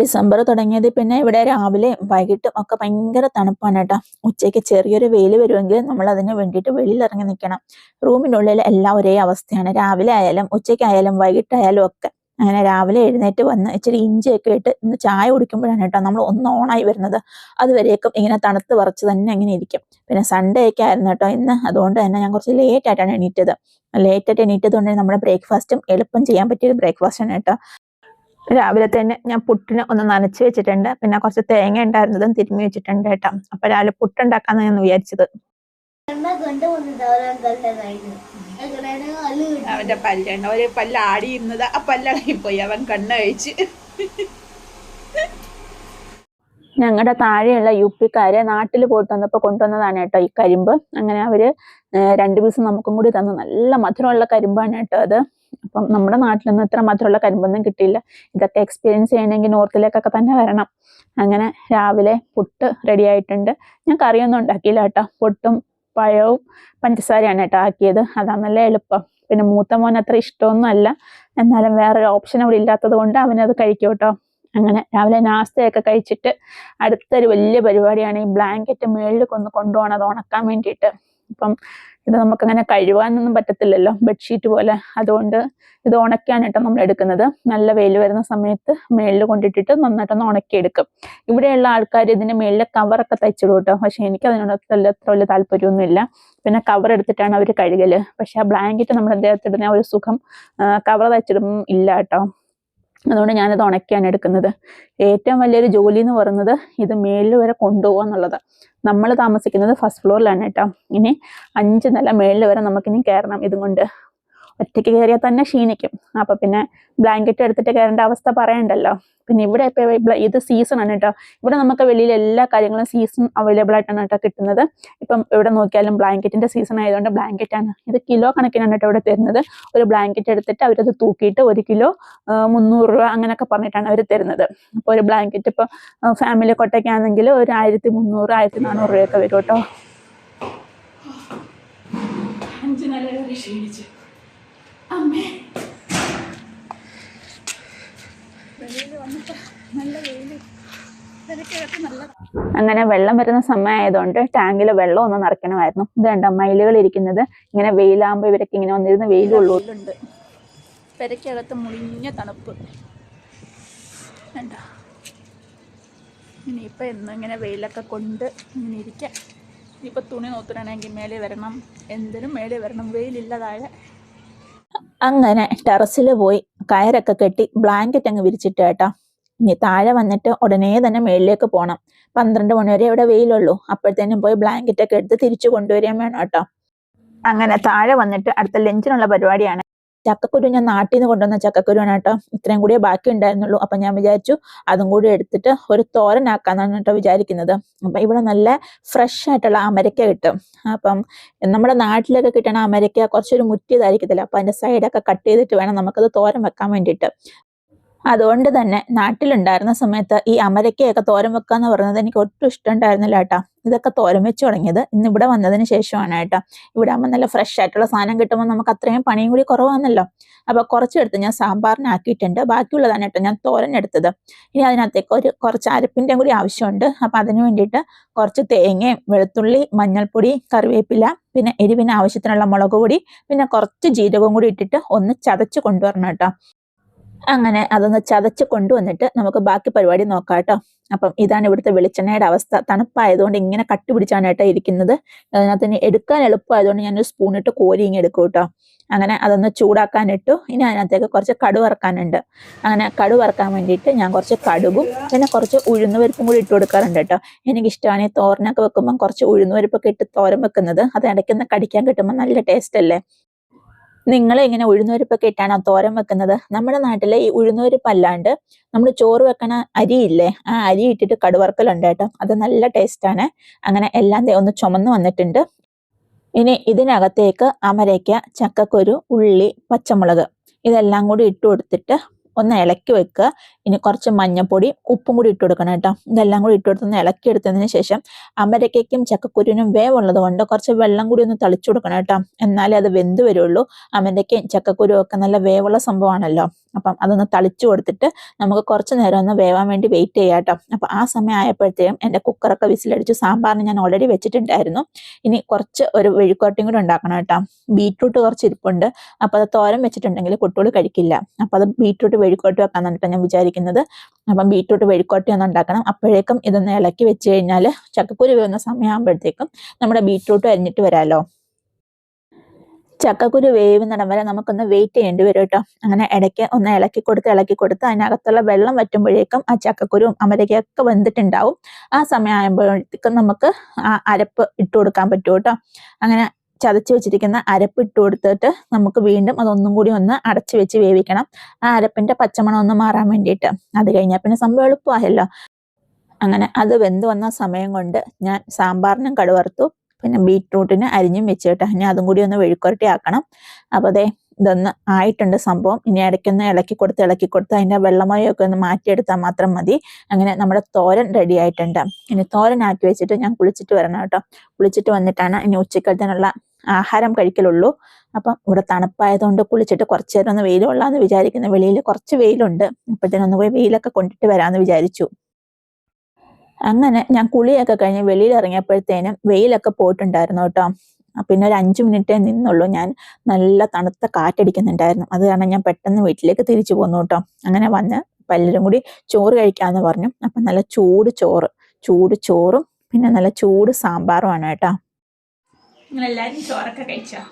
December തുടങ്ങിയത് പിന്നെ ഇവിടെ രാവിലെ വൈകിട്ടും ഒക്കെ ഭയങ്കര തണുപ്പാണ് കേട്ടോ. ഉച്ചയ്ക്ക് ചെറിയൊരു വെയിൽ വരുമെങ്കിൽ നമ്മൾ അതിന് വേണ്ടിയിട്ട് വെളിയിൽ ഇറങ്ങി നിൽക്കണം. റൂമിനുള്ളിൽ എല്ലാം ഒരേ അവസ്ഥയാണ്. രാവിലെ ആയാലും ഉച്ചയ്ക്കായാലും വൈകിട്ടായാലും ഒക്കെ അങ്ങനെ രാവിലെ എഴുന്നേറ്റ് വന്ന് ഇച്ചിരി ഇഞ്ചിയൊക്കെ ഇട്ട് ഇന്ന് ചായ കുടിക്കുമ്പോഴാണ് കേട്ടോ നമ്മൾ ഒന്ന് ഓണായി വരുന്നത്. അതുവരേക്കും ഇങ്ങനെ തണുത്ത് വറച്ച് തന്നെ അങ്ങനെ ഇരിക്കും. പിന്നെ സൺഡേ ഒക്കെ ആയിരുന്നു കേട്ടോ ഇന്ന്. അതുകൊണ്ട് തന്നെ ഞാൻ കുറച്ച് ലേറ്റ് ആയിട്ടാണ് എണീറ്റത്. ലേറ്റ് ആയിട്ട് എണീറ്റത് കൊണ്ട് നമ്മുടെ ബ്രേക്ക്ഫാസ്റ്റും എളുപ്പം ചെയ്യാൻ പറ്റിയ ബ്രേക്ക്ഫാസ്റ്റ് ആണ് കേട്ടോ. രാവിലെ തന്നെ ഞാൻ പുട്ടിന് ഒന്ന് നനച്ച് വെച്ചിട്ടുണ്ട്. പിന്നെ കുറച്ച് തേങ്ങ ഉണ്ടായിരുന്നതും തിരുമ്മി വെച്ചിട്ടുണ്ട് കേട്ടോ. അപ്പൊ രാവിലെ പുട്ടുണ്ടാക്കാന്ന് ഞാൻ വിചാരിച്ചത്. അവന്റെ പല്ലുണ്ട് ഒരു പല്ല് ആടിയിരുന്നത് ആ പല്ലടങ്ങി പോയി. അവൻ കണ്ണ് കഴിച്ച്. ഞങ്ങളുടെ താഴെയുള്ള യു പിക്കാര് നാട്ടിൽ പോയിട്ട് വന്നപ്പോൾ കൊണ്ടുവന്നതാണ് കേട്ടോ ഈ കരിമ്പ്. അങ്ങനെ അവർ രണ്ടു രണ്ട് പീസ് നമുക്കും കൂടി തന്നു. നല്ല മധുരമുള്ള കരിമ്പാണ് കേട്ടോ അത്. അപ്പം നമ്മുടെ നാട്ടിലൊന്നും ഇത്ര മധുരമുള്ള കരിമ്പൊന്നും കിട്ടിയില്ല. ഇതൊക്കെ എക്സ്പീരിയൻസ് ചെയ്യണമെങ്കിൽ നോർത്തിലേക്കൊക്കെ തന്നെ വരണം. അങ്ങനെ രാവിലെ പുട്ട് റെഡി ആയിട്ടുണ്ട്. ഞാൻ കറിയൊന്നും ഉണ്ടാക്കിയില്ല കേട്ടോ. പുട്ടും പഴവും പഞ്ചസാരയാണ് കേട്ടോ ആക്കിയത്. അതാ നല്ല എളുപ്പം. പിന്നെ മൂത്ത മോൻ അത്ര ഇഷ്ടമൊന്നും അല്ല. എന്നാലും വേറൊരു ഓപ്ഷൻ അവിടെ ഇല്ലാത്തത് കൊണ്ട് അവനത് കഴിക്കും കേട്ടോ. അങ്ങനെ രാവിലെ നാസ്തയൊക്കെ കഴിച്ചിട്ട് അടുത്തൊരു വലിയ പരിപാടിയാണ് ഈ ബ്ലാങ്കറ്റ് മേളിൽ കൊന്ന് കൊണ്ടുപോകണം അത് ഉണക്കാൻ വേണ്ടിയിട്ട്. അപ്പം ഇത് നമുക്ക് അങ്ങനെ കഴുകാനൊന്നും പറ്റത്തില്ലല്ലോ ബെഡ്ഷീറ്റ് പോലെ. അതുകൊണ്ട് ഇത് ഉണക്കാനായിട്ടാണ് നമ്മൾ എടുക്കുന്നത്. നല്ല വെയിൽ വരുന്ന സമയത്ത് മേളിൽ കൊണ്ടിട്ടിട്ട് നന്നായിട്ടൊന്ന് ഉണക്കിയെടുക്കും. ഇവിടെയുള്ള ആൾക്കാർ ഇതിന്റെ മേളിലെ കവറൊക്കെ തയ്ച്ചിടും കേട്ടോ. പക്ഷെ എനിക്ക് അതിനോട് അത്ര വലിയ താല്പര്യമൊന്നുമില്ല. പിന്നെ കവർ എടുത്തിട്ടാണ് അവർ കഴുകൽ. പക്ഷെ ആ ബ്ലാങ്കറ്റ് നമ്മൾ ദേഹത്തിടുന്ന ആ ഒരു സുഖം കവർ തയ്ച്ചിടും ഇല്ല കേട്ടോ. അതുകൊണ്ട് ഞാനത് ഉണക്കിയാണ് എടുക്കുന്നത്. ഏറ്റവും വലിയൊരു ജോലി എന്ന് പറയുന്നത് ഇത് മേളിൽ വരെ കൊണ്ടുപോകുക എന്നുള്ളത്. നമ്മൾ താമസിക്കുന്നത് ഫസ്റ്റ് ഫ്ലോറിലാണ് കേട്ടോ. ഇനി അഞ്ച് നില മേളിൽ വരെ നമുക്കിനി കയറണം ഇതും കൊണ്ട്. ഒറ്റയ്ക്ക് കയറിയാൽ തന്നെ ക്ഷീണിക്കും. അപ്പൊ പിന്നെ ബ്ലാങ്കറ്റ് എടുത്തിട്ട് കയറേണ്ട അവസ്ഥ പറയണ്ടല്ലോ. പിന്നെ ഇവിടെ ഇപ്പൊ ഇത് സീസൺ ആണ് കേട്ടോ ഇവിടെ നമുക്ക് വെളിയിൽ എല്ലാ കാര്യങ്ങളും സീസൺ അവൈലബിൾ ആയിട്ടാണ് കേട്ടോ കിട്ടുന്നത്. ഇപ്പം ഇവിടെ നോക്കിയാലും ബ്ലാങ്കറ്റിന്റെ സീസൺ ആയതുകൊണ്ട് ബ്ലാങ്കറ്റ് ആണ്. ഇത് കിലോ കണക്കിനാണ് കേട്ടോ ഇവിടെ തരുന്നത്. ഒരു ബ്ലാങ്കറ്റ് എടുത്തിട്ട് അവരത് തൂക്കിയിട്ട് ഒരു കിലോ മുന്നൂറ് രൂപ അങ്ങനെയൊക്കെ പറഞ്ഞിട്ടാണ് അവർ തരുന്നത്. അപ്പോൾ ഒരു ബ്ലാങ്കറ്റ് ഇപ്പോൾ ഫാമിലി കൊട്ടയ്ക്കാണെങ്കിൽ ഒരു ആയിരത്തി മുന്നൂറ് ആയിരത്തി നാനൂറ് രൂപയൊക്കെ വരും കേട്ടോ അഞ്ചു ക്ഷീണിച്ചു. അമ്മേ. അങ്ങനെ വെള്ളം വരുന്ന സമയമായതുകൊണ്ട് ടാങ്കിൽ വെള്ളം ഒന്ന് നിറയ്ക്കണമായിരുന്നു. ഇത് കണ്ട മയിലുകൾ ഇരിക്കുന്നത്. ഇങ്ങനെ വെയിലാകുമ്പോൾ ഇവരൊക്കെ ഇങ്ങനെ വന്നിരുന്ന് വെയിലുള്ളൂ പെരക്കകത്ത് മുഴിഞ്ഞ തണുപ്പ്. വേണ്ട ഇനിയിപ്പോൾ എന്നും ഇങ്ങനെ വെയിലൊക്കെ കൊണ്ട് ഇങ്ങനെ ഇരിക്കാം. ഇനിയിപ്പോൾ തുണി നോത്തണമെങ്കിൽ മേലെ വരണം. എന്തിനും മേലെ വരണം. വെയിലില്ലതായ അങ്ങനെ ടെറസിൽ പോയി കയറൊക്കെ കെട്ടി ബ്ലാങ്കറ്റ് അങ്ങ് വിരിച്ചിട്ട് കേട്ടോ. ഇനി താഴെ വന്നിട്ട് ഉടനെ തന്നെ മേളിലേക്ക് പോകണം പന്ത്രണ്ട് മണി വരെ ഇവിടെ വെയിലുള്ളൂ. അപ്പോഴത്തേനും പോയി ബ്ലാങ്കറ്റ് ഒക്കെ എടുത്ത് തിരിച്ചു കൊണ്ടുവരാൻ വേണം കേട്ടോ. അങ്ങനെ താഴെ വന്നിട്ട് അടുത്ത ലഞ്ചിനുള്ള പരിപാടിയാണ് ചക്കക്കുരു ഞാൻ നാട്ടിൽ നിന്ന് കൊണ്ടുവന്ന ചക്കക്കുരുവാണ് കേട്ടോ. ഇത്രയും കൂടിയേ ബാക്കി ഉണ്ടായിരുന്നുള്ളൂ അപ്പൊ ഞാൻ വിചാരിച്ചു അതും കൂടി എടുത്തിട്ട് ഒരു തോരനാക്കാന്നാണ് കേട്ടോ വിചാരിക്കുന്നത്. അപ്പൊ ഇവിടെ നല്ല ഫ്രഷ് ആയിട്ടുള്ള അമരക്ക കിട്ടും. അപ്പം നമ്മുടെ നാട്ടിലൊക്കെ കിട്ടണ അമരക്ക കുറച്ചൊരു മുറ്റിയതായിരിക്കത്തില്ല. അപ്പൊ അതിന്റെ സൈഡൊക്കെ കട്ട് ചെയ്തിട്ട് വേണം നമുക്കത് തോരൻ വെക്കാൻ വേണ്ടിയിട്ട്. അതുകൊണ്ട് തന്നെ നാട്ടിലുണ്ടായിരുന്ന സമയത്ത് ഈ അമരക്കയൊക്കെ തോരൻ എന്ന് പറയുന്നത് എനിക്ക് ഒട്ടും ഇഷ്ടമുണ്ടായിരുന്നില്ല കേട്ടോ. ഇതൊക്കെ തോരൻ വെച്ച് തുടങ്ങിയത് ഇന്ന് ഇവിടെ വന്നതിന് ശേഷമാണ് കേട്ടോ. ഇവിടെ ആകുമ്പോൾ നല്ല ഫ്രഷ് ആയിട്ടുള്ള സാധനം കിട്ടുമ്പോൾ നമുക്ക് അത്രയും പണിയും കൂടി കുറവാണല്ലോ അപ്പൊ കുറച്ചെടുത്ത് ഞാൻ സാമ്പാറിനാക്കിയിട്ടുണ്ട്. ബാക്കിയുള്ളതാണ് കേട്ടോ ഞാൻ തോരൻ എടുത്തത് ഇനി അതിനകത്തേക്ക് ഒരു കുറച്ച് അരപ്പിന്റെ കൂടി ആവശ്യമുണ്ട്. അപ്പൊ അതിന് വേണ്ടിയിട്ട് കുറച്ച് തേങ്ങയും വെളുത്തുള്ളി മഞ്ഞൾപ്പൊടി കറിവേപ്പില പിന്നെ എരിവിന് ആവശ്യത്തിനുള്ള മുളക് പൊടി പിന്നെ കുറച്ച് ജീരകവും കൂടി ഇട്ടിട്ട് ഒന്ന് ചതച്ച് കൊണ്ടുവരണം കേട്ടോ. അങ്ങനെ അതൊന്ന് ചതച്ച് കൊണ്ടുവന്നിട്ട് നമുക്ക് ബാക്കി പരിപാടി നോക്കാം കേട്ടോ. അപ്പം ഇതാണ് ഇവിടുത്തെ വെളിച്ചെണ്ണയുടെ അവസ്ഥ. തണുപ്പായതുകൊണ്ട് ഇങ്ങനെ കട്ടി പിടിച്ചാണ് ഇരിക്കുന്നത്. അതിനകത്ത് ഇനി എടുക്കാൻ എളുപ്പമായതുകൊണ്ട് ഞാനൊരു സ്പൂൺ ഇട്ട് കോരി ഇങ്ങനെ എടുക്കും കേട്ടോ. അങ്ങനെ അതൊന്ന് ചൂടാക്കാൻ ഇട്ടു. ഇനി അതിനകത്തേക്ക് കുറച്ച് കടു വറക്കാനുണ്ട്. അങ്ങനെ കടു വറക്കാൻ വേണ്ടിയിട്ട് ഞാൻ കുറച്ച് കടുകും പിന്നെ കുറച്ച് ഉഴുന്ന് പരിപ്പും കൂടി ഇട്ട് കൊടുക്കാറുണ്ട് കേട്ടോ. എനിക്കിഷ്ടമാണ് ഈ തോരനൊക്കെ വെക്കുമ്പോൾ കുറച്ച് ഉഴുന്ന് പരിപ്പൊക്കെ ഇട്ട് തോരൻ വെക്കുന്നത്. അത് ഇടയ്ക്കൊന്ന് കടിക്കാൻ കിട്ടുമ്പോൾ നല്ല ടേസ്റ്റ് അല്ലേ? നിങ്ങൾ ഇങ്ങനെ ഉഴുന്നുപരിപ്പൊക്കെ ഇട്ടാണോ തോരം വെക്കുന്നത്. നമ്മുടെ നാട്ടിലെ ഈ ഉഴുന്നുപരിപ്പ് അല്ലാണ്ട് നമ്മൾ ചോറ് വെക്കണ അരിയില്ലേ ആ അരി ഇട്ടിട്ട് കടുവർക്കലുണ്ട് കേട്ടോ. അത് നല്ല ടേസ്റ്റാണ്. അങ്ങനെ എല്ലാം ഒന്ന് ചുമന്ന് വന്നിട്ടുണ്ട്. ഇനി ഇതിനകത്തേക്ക് അമരയ്ക്ക ചക്കക്കുരു ഉള്ളി പച്ചമുളക് ഇതെല്ലാം കൂടി ഇട്ട് കൊടുത്തിട്ട് ഒന്ന് ഇളക്കി വെക്കുക. ഇനി കുറച്ച് മഞ്ഞപ്പൊടി ഉപ്പും കൂടി ഇട്ട് കൊടുക്കണം കേട്ടോ. ഇതെല്ലാം കൂടി ഇട്ട് കൊടുത്തൊന്ന് ഇളക്കി എടുത്തതിന് ശേഷം അമരക്കയ്ക്കും ചക്കക്കുരുവിനും വേവുള്ളത് കൊണ്ട് കുറച്ച് വെള്ളം കൂടി ഒന്ന് തളിച്ചു കൊടുക്കണം കേട്ടോ. എന്നാലേ അത് വെന്ത് വരുള്ളൂ. അമരക്കയും ചക്കക്കുരുവും ഒക്കെ നല്ല വേവുള്ള സംഭവമാണല്ലോ. അപ്പം അതൊന്ന് തളിച്ചു കൊടുത്തിട്ട് നമുക്ക് കുറച്ച് നേരം ഒന്ന് വേവാൻ വേണ്ടി വെയിറ്റ് ചെയ്യാം കേട്ടോ. അപ്പം ആ സമയം ആയപ്പോഴത്തേക്കും എന്റെ കുക്കറൊക്കെ വിസിലടിച്ചു സാമ്പാറിന് ഞാൻ ഓൾറെഡി വെച്ചിട്ടുണ്ടായിരുന്നു. ഇനി കുറച്ച് ഒരു വെഴുക്കോട്ടയും കൂടെ ഉണ്ടാക്കണം കേട്ടോ. ബീട്രൂട്ട് കുറച്ച് ഇരിപ്പുണ്ട്. അപ്പോൾ അത് തോരം വെച്ചിട്ടുണ്ടെങ്കിൽ കുട്ടികൾ കഴിക്കില്ല. അപ്പോൾ അത് ബീട്രൂട്ട് വെഴുക്കോട്ട് വെക്കാമെന്നാണ് കേട്ടോ ഞാൻ വിചാരിക്കുന്നത്. അപ്പം ബീട്രൂട്ട് വെഴുക്കോട്ടി ഒന്ന് ഉണ്ടാക്കണം. അപ്പോഴേക്കും ഇതൊന്ന് ഇളക്കി വെച്ച് കഴിഞ്ഞാൽ ചക്കക്കുരു വേവുന്ന സമയമാകുമ്പോഴത്തേക്കും നമ്മുടെ ബീട്രൂട്ട് അരിഞ്ഞിട്ട് വരാമല്ലോ. ചക്കക്കുരു വേവുന്നിടം വരെ നമുക്കൊന്ന് വെയിറ്റ് ചെയ്യേണ്ടി വരും കേട്ടോ അങ്ങനെ ഇടയ്ക്ക് ഒന്ന് ഇളക്കി കൊടുത്ത് ഇളക്കി കൊടുത്ത് അതിനകത്തുള്ള വെള്ളം വറ്റുമ്പോഴേക്കും ആ ചക്കക്കുരുവും അമരകയൊക്കെ വെന്തിട്ടുണ്ടാവും. ആ സമയമാകുമ്പോഴത്തേക്കും നമുക്ക് ആ അരപ്പ് ഇട്ട് കൊടുക്കാൻ പറ്റും കേട്ടോ അങ്ങനെ ചതച്ച് വെച്ചിരിക്കുന്ന അരപ്പ് ഇട്ട് കൊടുത്തിട്ട് നമുക്ക് വീണ്ടും അതൊന്നും കൂടി ഒന്ന് അടച്ചു വെച്ച് വേവിക്കണം. ആ അരപ്പിന്റെ പച്ചമണം ഒന്ന് മാറാൻ വേണ്ടിയിട്ട്. അത് കഴിഞ്ഞാൽ പിന്നെ സംഭവം എളുപ്പമായല്ലോ. അങ്ങനെ അത് വെന്ത് വന്ന സമയം കൊണ്ട് ഞാൻ സാമ്പാറിനും കടുവറുത്തു. പിന്നെ ബീറ്റ്റൂട്ടിന് അരിഞ്ഞും വെച്ച് കേട്ടോ ഇനി അതും കൂടി ഒന്ന് വെഴുക്കുരട്ടി ആക്കണം അപ്പോൾ അതെ ഇതൊന്ന് ആയിട്ടുണ്ട് സംഭവം. ഇനി ഇടയ്ക്കൊന്ന് ഇളക്കി കൊടുത്ത് ഇളക്കി കൊടുത്ത് അതിന്റെ വെള്ളമയൊക്കെ ഒന്ന് മാറ്റിയെടുത്താൽ മാത്രം മതി. അങ്ങനെ നമ്മുടെ തോരൻ റെഡി ആയിട്ടുണ്ട്. ഇനി തോരൻ ആക്കി വെച്ചിട്ട് ഞാൻ കുളിച്ചിട്ട് വരണം കേട്ടോ. കുളിച്ചിട്ട് വന്നിട്ടാണ് ഇനി ഉച്ചക്കലത്തിനുള്ള ആഹാരം കഴിക്കലുള്ളൂ. അപ്പം ഇവിടെ തണുപ്പായതുകൊണ്ട് കുളിച്ചിട്ട് കുറച്ച് നേരം ഒന്ന് വെയിലുള്ളാന്ന് വിചാരിക്കുന്നു. വെളിയിൽ കുറച്ച് വെയിലുണ്ട്. അപ്പോഴത്തേനൊന്ന് പോയി വെയിലൊക്കെ കൊണ്ടിട്ട് വരാമെന്ന് വിചാരിച്ചു. അങ്ങനെ ഞാൻ കുളിയൊക്കെ കഴിഞ്ഞ് വെളിയിൽ ഇറങ്ങിയപ്പോഴത്തേനും വെയിലൊക്കെ പോയിട്ടുണ്ടായിരുന്നു കേട്ടോ. പിന്നെ ഒരു അഞ്ചു മിനിറ്റേ നിന്നുള്ളൂ. ഞാൻ നല്ല തണുത്ത കാറ്റടിക്കുന്നുണ്ടായിരുന്നു. അത് കാരണം ഞാൻ പെട്ടെന്ന് വീട്ടിലേക്ക് തിരിച്ചു പോന്നു കേട്ടോ. അങ്ങനെ വന്ന് പലരും കൂടി ചോറ് കഴിക്കാന്ന് പറഞ്ഞു. അപ്പം നല്ല ചൂട് ചോറ് ചൂട് ചോറും പിന്നെ നല്ല ചൂട് സാമ്പാറുമാണ് കേട്ടോ. എല്ലാവരും ചോറൊക്കെ കഴിച്ചോ?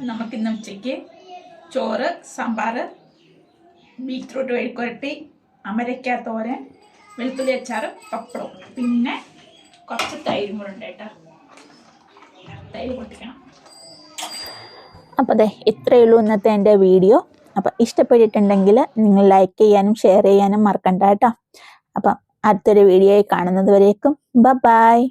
നമുക്ക് ഇന്ന് ഉച്ചയ്ക്ക് ചോറ് സാമ്പാർ ബീറ്റ്റൂട്ട് വെഴുക്കുരട്ടി അമരയ്ക്ക തോരൻ വെളുത്തുള്ളി അച്ചാറ് പപ്പടവും. പിന്നെ കുറച്ച് തൈരും കൂടെ ഉണ്ട് കേട്ടോ. തൈര് പൊട്ടിക്കണം. അപ്പോൾ അതെ ഇത്രയേ ഉള്ളൂ ഇന്നത്തെ എന്റെ വീഡിയോ. അപ്പം ഇഷ്ടപ്പെട്ടിട്ടുണ്ടെങ്കിൽ നിങ്ങൾ ലൈക്ക് ചെയ്യാനും ഷെയർ ചെയ്യാനും മറക്കണ്ട കേട്ടോ. അപ്പം അടുത്തൊരു വീഡിയോയിൽ കാണുന്നത് വരേക്കും. ബ ബായ്